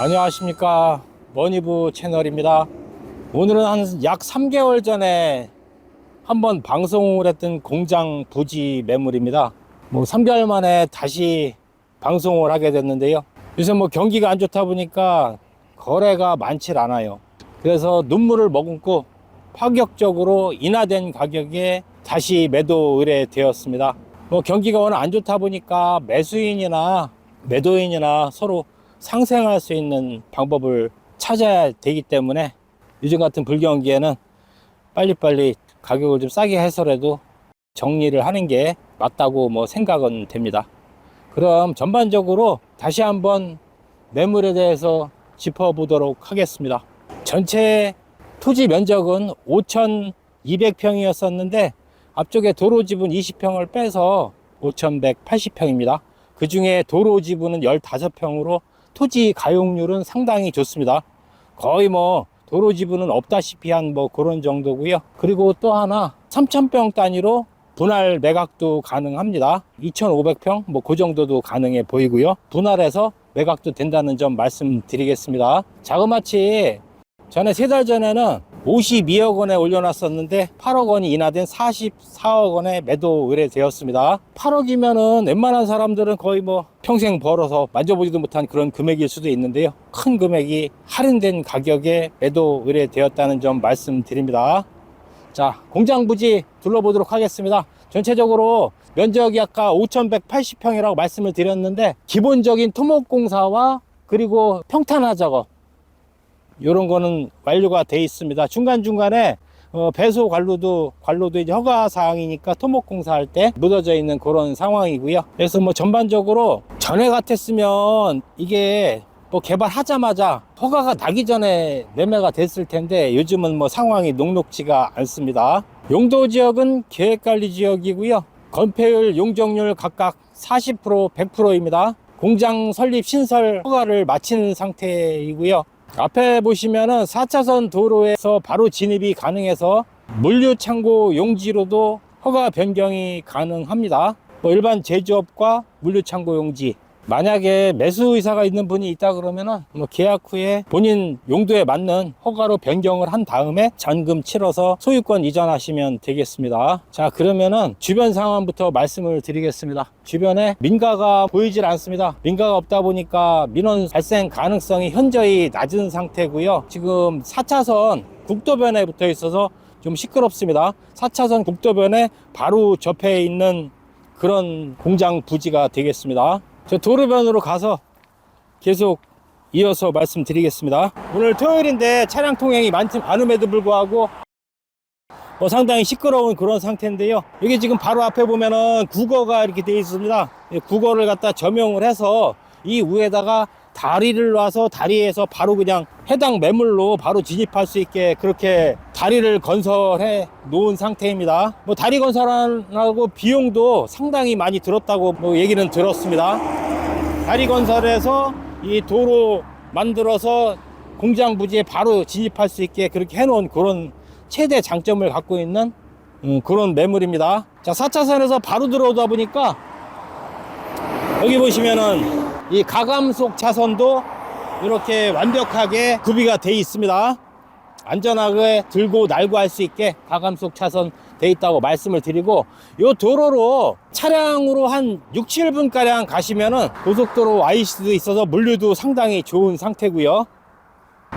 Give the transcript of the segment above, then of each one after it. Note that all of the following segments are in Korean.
안녕하십니까. 머니부 채널입니다. 오늘은 한 약 3개월 전에 한번 방송을 했던 공장 부지 매물입니다. 뭐 3개월 만에 다시 방송을 하게 됐는데요. 요새 뭐 경기가 안 좋다 보니까 거래가 많질 않아요. 그래서 눈물을 머금고 파격적으로 인하된 가격에 다시 매도 의뢰되었습니다. 뭐 경기가 워낙 안 좋다 보니까 매수인이나 매도인이나 서로 상생할 수 있는 방법을 찾아야 되기 때문에 요즘 같은 불경기에는 빨리빨리 가격을 좀 싸게 해서라도 정리를 하는 게 맞다고 뭐 생각은 됩니다. 그럼 전반적으로 다시 한번 매물에 대해서 짚어보도록 하겠습니다. 전체 토지 면적은 5,200평이었었는데 앞쪽에 도로 지분 20평을 빼서 5,180평입니다. 그 중에 도로 지분은 15평으로 토지 가용률은 상당히 좋습니다. 거의 뭐 도로 지분은 없다시피 한 뭐 그런 정도고요. 그리고 또 하나 3,000평 단위로 분할 매각도 가능합니다. 2,500평 뭐 그 정도도 가능해 보이고요. 분할해서 매각도 된다는 점 말씀드리겠습니다. 자그마치 전에 세 달 전에는 52억 원에 올려놨었는데 8억 원이 인하된 44억 원에 매도 의뢰되었습니다. 8억이면은 웬만한 사람들은 거의 뭐 평생 벌어서 만져보지도 못한 그런 금액일 수도 있는데요. 큰 금액이 할인된 가격에 매도 의뢰되었다는 점 말씀드립니다. 자, 공장 부지 둘러보도록 하겠습니다. 전체적으로 면적이 아까 5,180평이라고 말씀을 드렸는데 기본적인 토목공사와 그리고 평탄화 작업 이런 거는 완료가 돼 있습니다. 중간중간에 어, 배소 관로도 관로도 이제 허가 사항이니까 토목공사 할 때 묻어져 있는 그런 상황이고요. 그래서 뭐 전반적으로 전에 같았으면 이게 뭐 개발하자마자 허가가 나기 전에 매매가 됐을 텐데 요즘은 뭐 상황이 녹록지가 않습니다. 용도 지역은 계획관리 지역이고요. 건폐율, 용적률 각각 40% 100%입니다. 공장 설립 신설 허가를 마친 상태이고요. 앞에 보시면은 4차선 도로에서 바로 진입이 가능해서 물류 창고 용지로도 허가 변경이 가능합니다. 뭐 일반 제조업과 물류 창고 용지. 만약에 매수 의사가 있는 분이 있다 그러면은 뭐 계약 후에 본인 용도에 맞는 허가로 변경을 한 다음에 잔금 치러서 소유권 이전하시면 되겠습니다. 자, 그러면은 주변 상황부터 말씀을 드리겠습니다. 주변에 민가가 보이질 않습니다. 민가가 없다 보니까 민원 발생 가능성이 현저히 낮은 상태고요. 지금 4차선 국도변에 붙어 있어서 좀 시끄럽습니다. 4차선 국도변에 바로 접해 있는 그런 공장 부지가 되겠습니다. 저 도로변으로 가서 계속 이어서 말씀드리겠습니다. 오늘 토요일인데 차량 통행이 많지 않음에도 불구하고 뭐 상당히 시끄러운 그런 상태인데요. 여기 지금 바로 앞에 보면은 국어가 이렇게 되어 있습니다. 이 국어를 갖다 점용을 해서 이 위에다가 다리를 놔서 다리에서 바로 그냥 해당 매물로 바로 진입할 수 있게 그렇게 다리를 건설해 놓은 상태입니다. 뭐 다리 건설하고 비용도 상당히 많이 들었다고 뭐 얘기는 들었습니다. 다리 건설해서 이 도로 만들어서 공장 부지에 바로 진입할 수 있게 그렇게 해놓은 그런 최대 장점을 갖고 있는 음, 그런 매물입니다. 자, 4차선에서 바로 들어오다 보니까 여기 보시면은 이 가감속 차선도 이렇게 완벽하게 구비가 돼 있습니다. 안전하게 들고 날고 할 수 있게 가감속 차선 돼 있다고 말씀을 드리고 이 도로로 차량으로 한 6, 7분 가량 가시면은 고속도로 IC도 있어서 물류도 상당히 좋은 상태고요.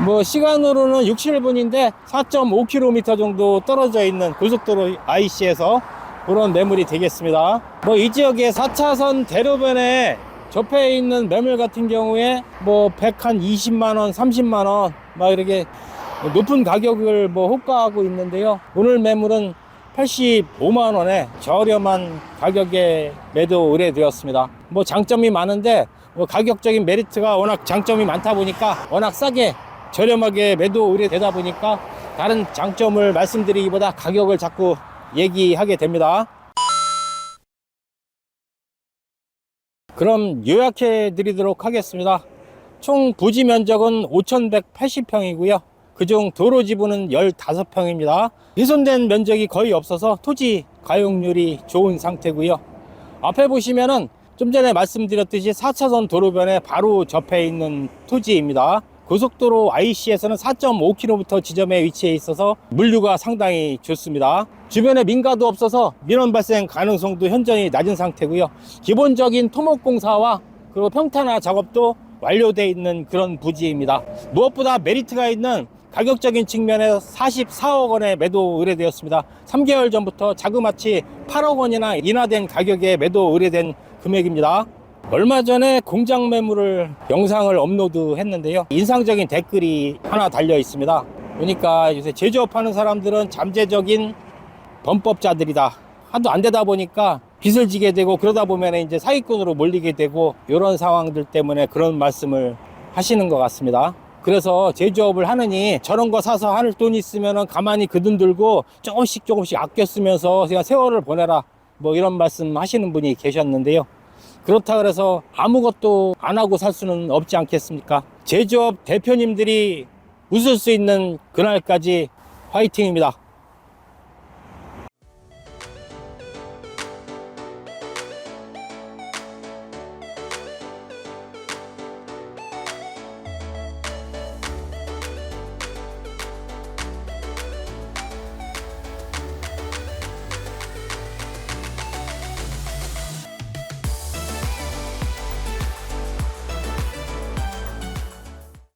뭐 시간으로는 6, 7분인데 4.5km 정도 떨어져 있는 고속도로 IC에서 그런 매물이 되겠습니다. 뭐 이 지역에 4차선 대로변에 접해 있는 매물 같은 경우에 뭐 120만 원, 30만 원 막 이렇게 높은 가격을 뭐 호가하고 있는데요. 오늘 매물은 85만 원에 저렴한 가격에 매도 의뢰되었습니다. 뭐 장점이 많은데 뭐 가격적인 메리트가 워낙 장점이 많다 보니까 워낙 싸게 저렴하게 매도 의뢰되다 보니까 다른 장점을 말씀드리기보다 가격을 자꾸 얘기하게 됩니다. 그럼 요약해 드리도록 하겠습니다. 총 부지 면적은 5,180평이고요. 그중 도로 지분은 15평입니다. 훼손된 면적이 거의 없어서 토지 가용률이 좋은 상태고요. 앞에 보시면은 좀 전에 말씀드렸듯이 4차선 도로변에 바로 접해 있는 토지입니다. 고속도로 IC에서는 4.5km 지점에 위치해 있어서 물류가 상당히 좋습니다. 주변에 민가도 없어서 민원 발생 가능성도 현저히 낮은 상태고요. 기본적인 토목공사와 그리고 평탄화 작업도 완료되어 있는 그런 부지입니다. 무엇보다 메리트가 있는 가격적인 측면에서 44억 원에 매도 의뢰되었습니다. 3개월 전부터 자그마치 8억 원이나 인하된 가격에 매도 의뢰된 금액입니다. 얼마 전에 공장 매물을 영상을 업로드 했는데요. 인상적인 댓글이 하나 달려 있습니다. 보니까 요새 제조업하는 사람들은 잠재적인 범법자들이다. 하도 안 되다 보니까 빚을 지게 되고 그러다 보면 이제 사기꾼으로 몰리게 되고 이런 상황들 때문에 그런 말씀을 하시는 것 같습니다. 그래서 제조업을 하느니 저런 거 사서 할돈 있으면 가만히 그 돈 들고 조금씩 조금씩 아껴 쓰면서 그냥 세월을 보내라. 뭐 이런 말씀 하시는 분이 계셨는데요. 그렇다 그래서 아무것도 안 하고 살 수는 없지 않겠습니까? 제조업 대표님들이 웃을 수 있는 그날까지 화이팅입니다.